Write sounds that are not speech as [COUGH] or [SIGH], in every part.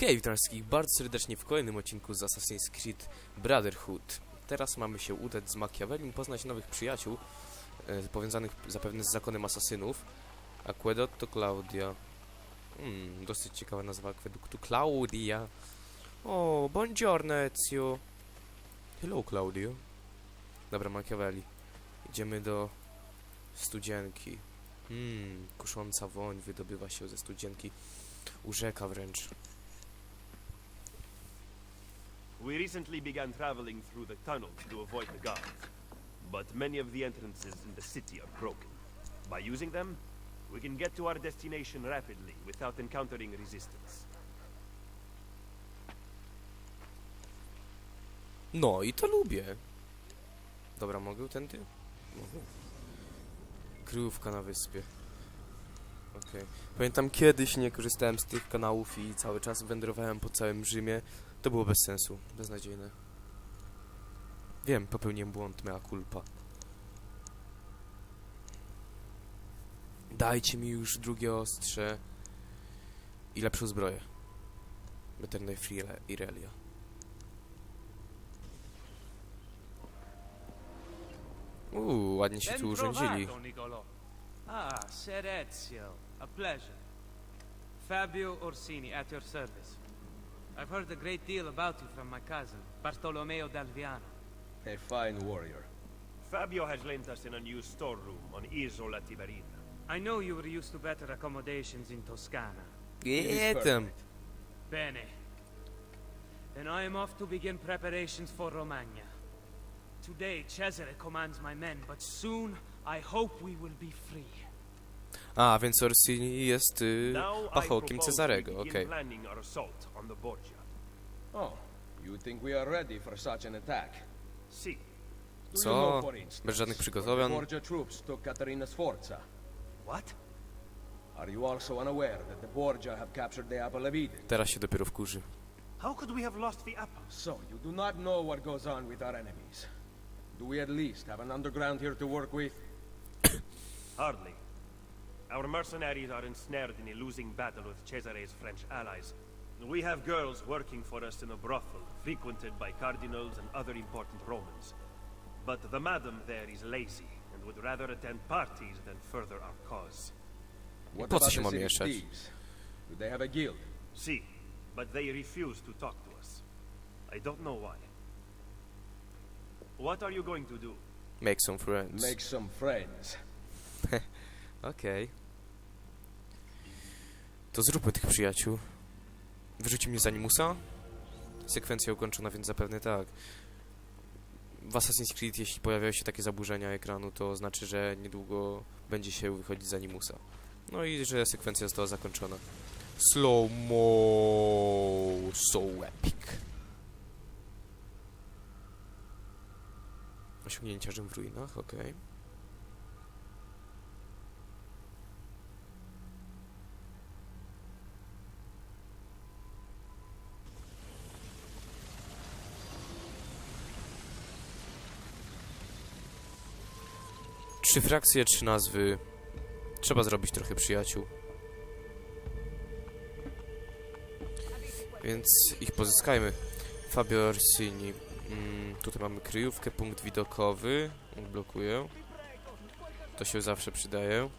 Hej, witam wszystkich bardzo serdecznie w kolejnym odcinku z Assassin's Creed Brotherhood. Teraz mamy się udać z Machiavellim, poznać nowych przyjaciół, e, powiązanych zapewne z zakonem asasynów. Aquedotto Claudia. Hmm, dosyć ciekawa nazwa akweduktu. Claudia. O, buongiorno Ezio. Hello Claudio. Dobra, Machiavelli. Idziemy do studzienki. Hmm, kusząca woń wydobywa się ze studzienki. Urzeka wręcz. We recently began traveling through the tunnels to avoid the guards, but many of the entrances in the city are broken. By using them, we can get to our destination rapidly without encountering resistance. No i to lubię. Dobra, mogę tędy? Mogę. Kryjówka na wyspie. Okej. Pamiętam kiedyś nie korzystałem z tych kanałów i cały czas wędrowałem po całym Rzymie. To było bez sensu, beznadziejne. Wiem, popełniłem błąd, mea culpa. Dajcie mi już drugie ostrze i lepszą zbroję. Beterne Friele i Relia. Uuu, ładnie się tu urządzili. Ah, Ser Ezio. A pleasure. Fabio Orsini, at your service. I've heard a great deal about you from my cousin, Bartolomeo d'Alviano. A fine warrior. Fabio has lent us in a new storeroom on Isola Tiberina. I know you were used to better accommodations in Toscana. Nie tam. perfect. Bene. Then I am off to begin preparations for Romagna. Today, Cesare commands my men, but soon I hope we will be free. A, więc Orsini jest y, pachołkiem Cezarego, okej. Oh, you think we are ready for such an attack? Do Co? you know, for instance, Bez żadnych przygotowań? The Borgia troops took Caterina Sforza. what? Are you also unaware that the Borgia have captured the Apple of Eden? Teraz się dopiero wkurzy. How could we have lost the apple? So, you do not know what goes on with our enemies. Do we at least have an underground here to work with? Hardly. Our mercenaries are ensnared in a losing battle with Cesare's French allies. We have girls working for us in a brothel, frequented by cardinals and other important Romans. But the madam there is lazy and would rather attend parties than further our cause. What about the ma city thieves? Do they have a guild? See, but they refuse to talk to us. I don't know why. What are you going to do? Make some friends. Make some friends. [LAUGHS] Okej. To zróbmy tych przyjaciół. Wyrzuci mnie z Animusa? Sekwencja ukończona, więc zapewne tak. W Assassin's Creed, jeśli pojawiają się takie zaburzenia ekranu, to znaczy, że niedługo będzie się wychodzić z Animusa. No i że sekwencja została zakończona. Slow mo, so epic. Osiągnięcia Rzym w ruinach, okej. Trzy frakcje, trzy nazwy. Trzeba zrobić trochę przyjaciół. Więc ich pozyskajmy. Fabio Orsini. Mm, tutaj mamy kryjówkę, punkt widokowy. Blokuję. To się zawsze przydaje.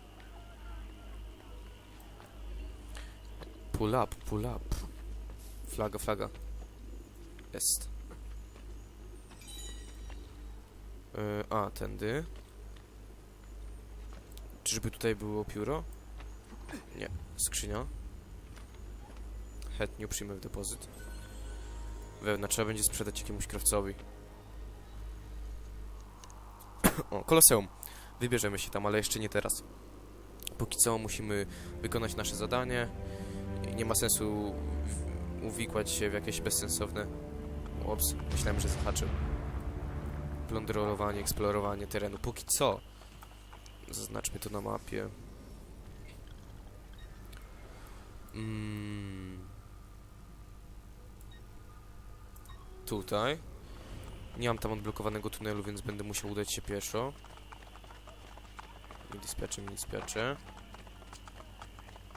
Pull up, pull up. Flaga, flaga. Jest. Yy, a, tędy. Czyżby tutaj było pióro? Nie. Skrzynia. Chętnie przyjmę w depozyt. Wełna trzeba będzie sprzedać jakiemuś krawcowi. [COUGHS] o, koloseum. Wybierzemy się tam, ale jeszcze nie teraz. Póki co musimy wykonać nasze zadanie. Nie ma sensu uwikłać się w jakieś bezsensowne... Ops, myślałem, że zahaczył. Plądrowanie, eksplorowanie terenu. Póki co. Zaznaczmy to na mapie. Mm. Tutaj. Nie mam tam odblokowanego tunelu, więc będę musiał udać się pieszo. Mi dispatche, mi dispatche.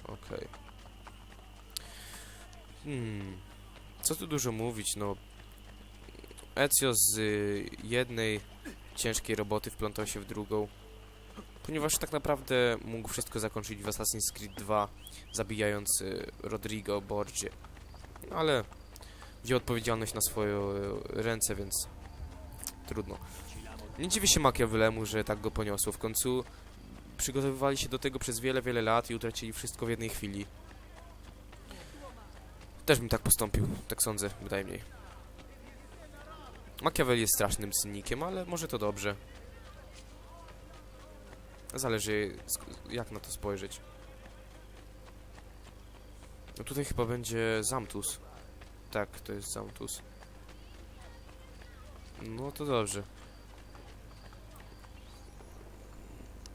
Okej. Hmm. Co tu dużo mówić, no. Ezio z y, jednej ciężkiej roboty wplątał się w drugą. Ponieważ tak naprawdę mógł wszystko zakończyć w Assassin's Creed 2, zabijając y, Rodrigo Borgie. Ale wziął odpowiedzialność na swoje y, ręce, więc trudno. Nie dziwię się Machiavellemu, że tak go poniosło. W końcu przygotowywali się do tego przez wiele, wiele lat i utracili wszystko w jednej chwili. Też bym tak postąpił, tak sądzę, bynajmniej. Machiavelli jest strasznym cynikiem, ale może to dobrze. Zależy jak na to spojrzeć. No tutaj chyba będzie Zamtus. Tak, to jest Zamtus. No to dobrze.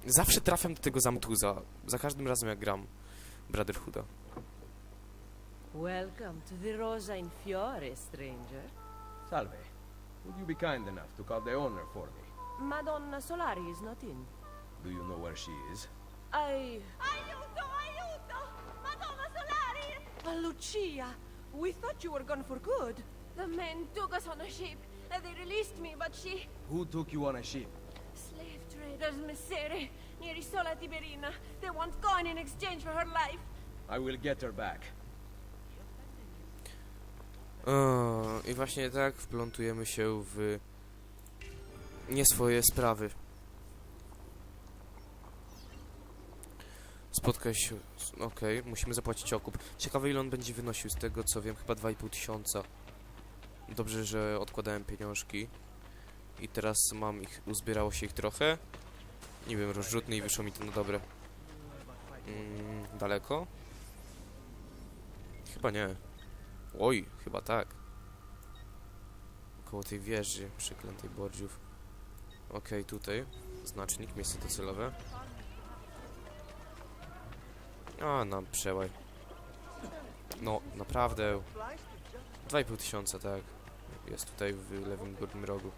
Zawsze trafiam do tego Zamtuza. Za każdym razem jak gram Brotherhooda. Welcome to the Rosa in Fiore, stranger. Salve. Would you be kind enough to call the owner for me? Madonna Solari is not in. Do you know where she is? I... Aiuto, aiuto! Madonna Solari! Uh, Lucia, we thought you were gone for good. The men took us on a ship. and They released me, but she... Who took you on a ship? Slave traders, Messere, near Isola Tiberina. They want coin in exchange for her life. I will get her back. O, I właśnie tak wplątujemy się w nie swoje sprawy. Spotkaj się. Okej, musimy zapłacić okup. Ciekawe ile on będzie wynosił z tego co wiem, chyba 2,5 tysiąca. Dobrze, że odkładałem pieniążki. I teraz mam ich, uzbierało się ich trochę. Nie wiem, rozrzutny i wyszło mi to na dobre. Mm, daleko? Chyba nie. Oj, chyba tak. Koło tej wieży przeklętej Bordziów. Okej, tutaj. Znacznik, miejsce docelowe. A, na przełaj. No, naprawdę. 2,5 tysiąca, tak. Jest tutaj w lewym górnym rogu.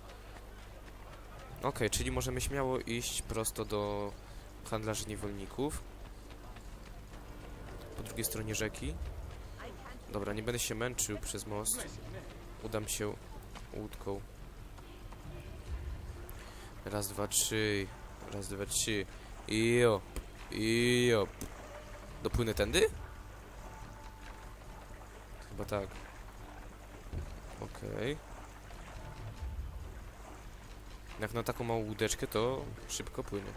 Okej, czyli możemy śmiało iść prosto do handlarzy niewolników. Po drugiej stronie rzeki. Dobra, nie będę się męczył przez most. Udam się łódką. Raz, dwa, trzy. Raz, dwa, trzy. Ijo. Ijo. Dopłynę tędy? Chyba tak. Okej. Jak na taką małą łódeczkę, to szybko płynie.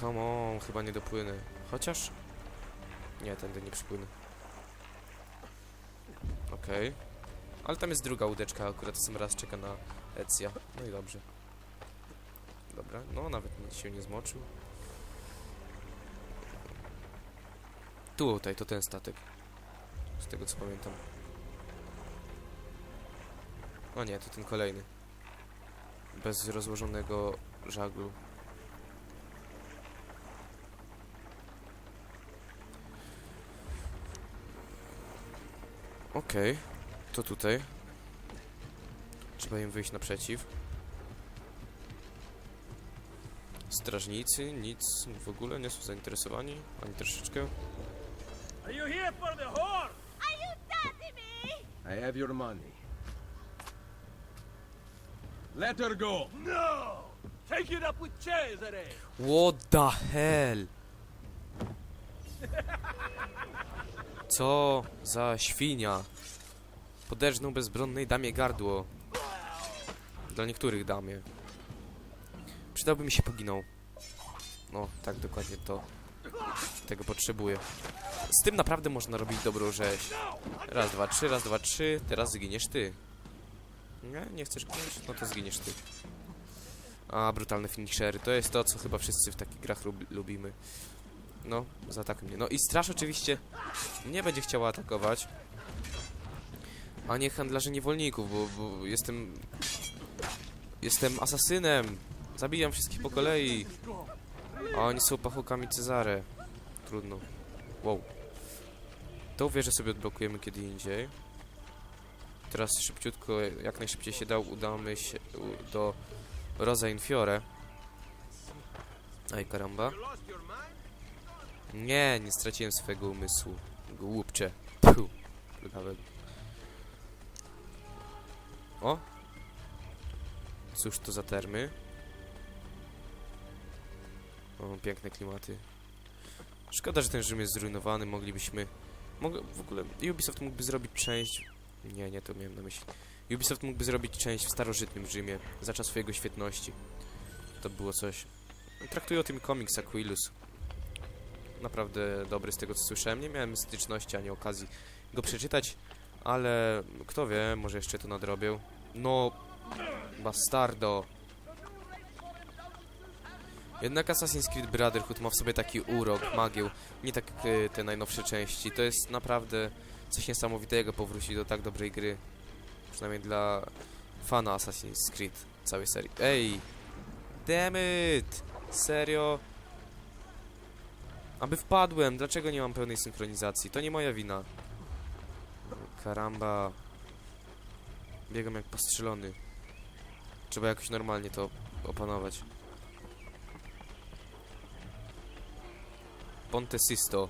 Come on, chyba nie dopłynę. Chociaż... Nie, tędy nie przypłynę. Okej. Ale tam jest druga łódeczka, akurat sam raz czeka na Ecja. No i dobrze. Dobra, no nawet się nie zmoczył. Tutaj, to ten statek. Z tego co pamiętam. O nie, to ten kolejny. Bez rozłożonego żaglu. Okej, to tutaj. Trzeba im wyjść naprzeciw. Strażnicy nic w ogóle nie są zainteresowani, ani troszeczkę. Are you here for the whore? Aiutatemi! I have your money. Let her go! No! Take it up with Cesare! What the hell? Co za świnia? Poderżnął bezbronnej damie gardło. Dla niektórych damie. Przydałby mi się poginął. No, tak dokładnie to. Tego potrzebuję. Z tym naprawdę można robić dobrą rzeź. Raz, dwa, trzy, raz, dwa, trzy. Teraz zginiesz ty. Nie? Nie chcesz ginąć? No to zginiesz ty. A, brutalne finishery. To jest to, co chyba wszyscy w takich grach lub lubimy. No, zaatakuj mnie. No i straż oczywiście nie będzie chciała atakować. A nie handlarzy niewolników, bo, bo jestem... Jestem asasynem. Zabijam wszystkich po kolei. A oni są pachołkami Cezare. Trudno. Wow. Tą wieżę sobie odblokujemy kiedy indziej. Teraz szybciutko, jak najszybciej się dał, udamy się do Rosa in Fiore. Aj, karamba. Nie, nie straciłem swojego umysłu. Głupcze. Puh. Plugawe. O! Cóż to za termy? O, piękne klimaty. Szkoda, że ten Rzym jest zrujnowany, moglibyśmy... Mog w ogóle Ubisoft mógłby zrobić część... Nie, nie to miałem na myśli. Ubisoft mógłby zrobić część w starożytnym Rzymie, za czas swojego świetności. To było coś. Traktuję o tym komiks Aquilus. Naprawdę dobry z tego co słyszałem. Nie miałem styczności ani okazji go przeczytać, ale kto wie, może jeszcze to nadrobię. No, bastardo. Jednak Assassin's Creed Brotherhood ma w sobie taki urok, magię, nie tak e, te najnowsze części. To jest naprawdę coś niesamowitego powrócić do tak dobrej gry. Przynajmniej dla fana Assassin's Creed całej serii. Ej! Damn it! Serio? Aby wpadłem, dlaczego nie mam pełnej synchronizacji? To nie moja wina. Karamba. Biegam jak postrzelony. Trzeba jakoś normalnie to opanować. Ponte Sisto.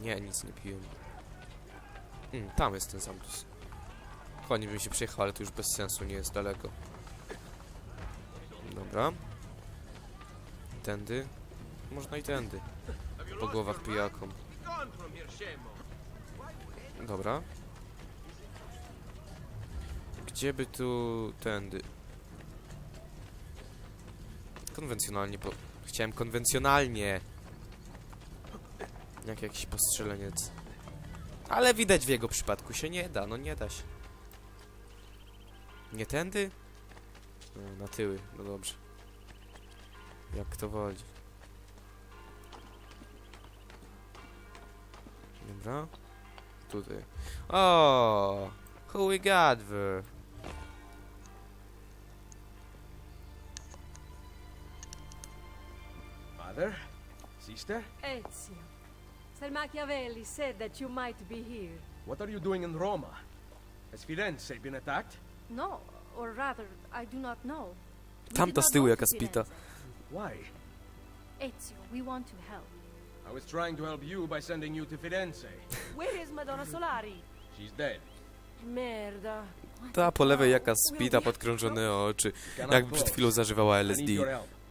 Nie, nic nie piłem. Mm, tam jest ten Zamtus. Fajnie bym się przejechał, ale to już bez sensu, nie jest daleko. Dobra. Tędy. Można i tędy. Po głowach pijakom. Dobra. Gdzie by tu tędy? Konwencjonalnie po... Chciałem konwencjonalnie. Jak jakiś postrzeleniec. Ale widać w jego przypadku się nie da, no nie da się. Nie tędy? No, na tyły, no dobrze. Jak to woli. Dobra. Tutaj. O, who we got there? Mother? Sister? Ezio. Sir Machiavelli said that you might be here. What are you doing in Roma? Has Firenze been attacked? No, or rather, I do not know. We Tamta z tyłu jaka spita. Why? Ezio, we want to help. I was trying to help you by sending you to Firenze. Where is Madonna Solari? She's dead. Merda. Ta po lewej jaka spita, podkrążone oczy. Jakby przed chwilą zażywała LSD.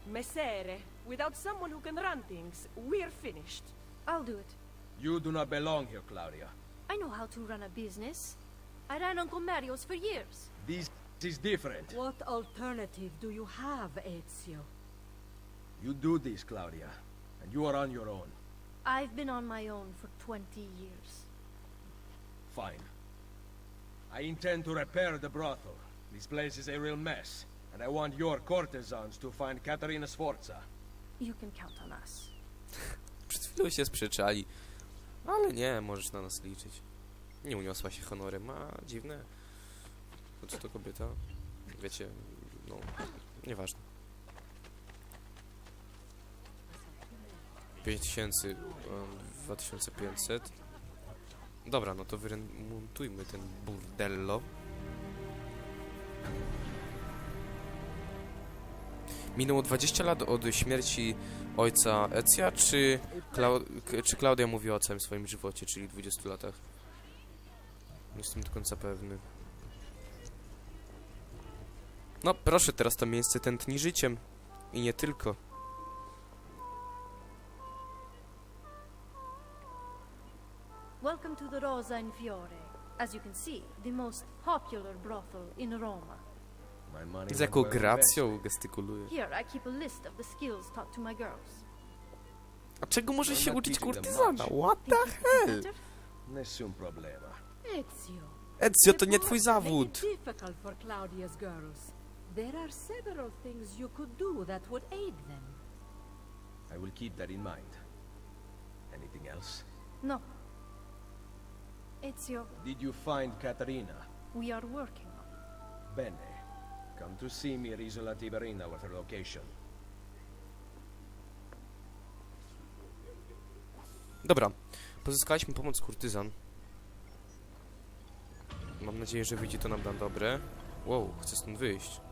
Messere, without someone who can run things, we're finished. I'll do it. You do not belong here, Claudia. I know how to run a business. I ran Uncle Mario's for years. This is different. What alternative do you have, Ezio? You do this, Claudia, and you are on your own. I've been on my own for 20 years. Fine. I intend to repair the brothel. This place is a real mess, and I want your courtesans to find Caterina Sforza. You can count on us. [LAUGHS] Przed chwilą się sprzeczali. Ale nie, możesz na nas liczyć. Nie uniosła się honorem, a dziwne. To co to kobieta? Wiecie, no, nieważne. 5000, um, 2500. Dobra, no to wyremontujmy ten burdello. Minęło 20 lat od śmierci ojca Ecja, czy, Klau- czy Klaudia mówiła o całym swoim żywocie, czyli 20 latach? Nie jestem do końca pewny. No proszę, teraz to miejsce tętni życiem. I nie tylko. Welcome to the Rosa in Fiore. As you can see, the most popular brothel in Roma. Z jaką gracją gestykuluje. Here, I keep a list of the skills taught to my girls. A czego może się Ona uczyć kurtyzana? What the hell? Nessun problema. Ezio. Ezio, to nie twój zawód. difficult for Claudia's girls. There are several things you could do that would aid them. I will keep that in mind. Anything else? No. Ezio, Did you find Katarina? we are working on it. Bene. Come to see me at Isola Tiberina with her location. Dobra, pozyskaliśmy pomoc kurtyzan. Mam nadzieję, że wyjdzie to nam na dobre. Wow, chcę stąd wyjść.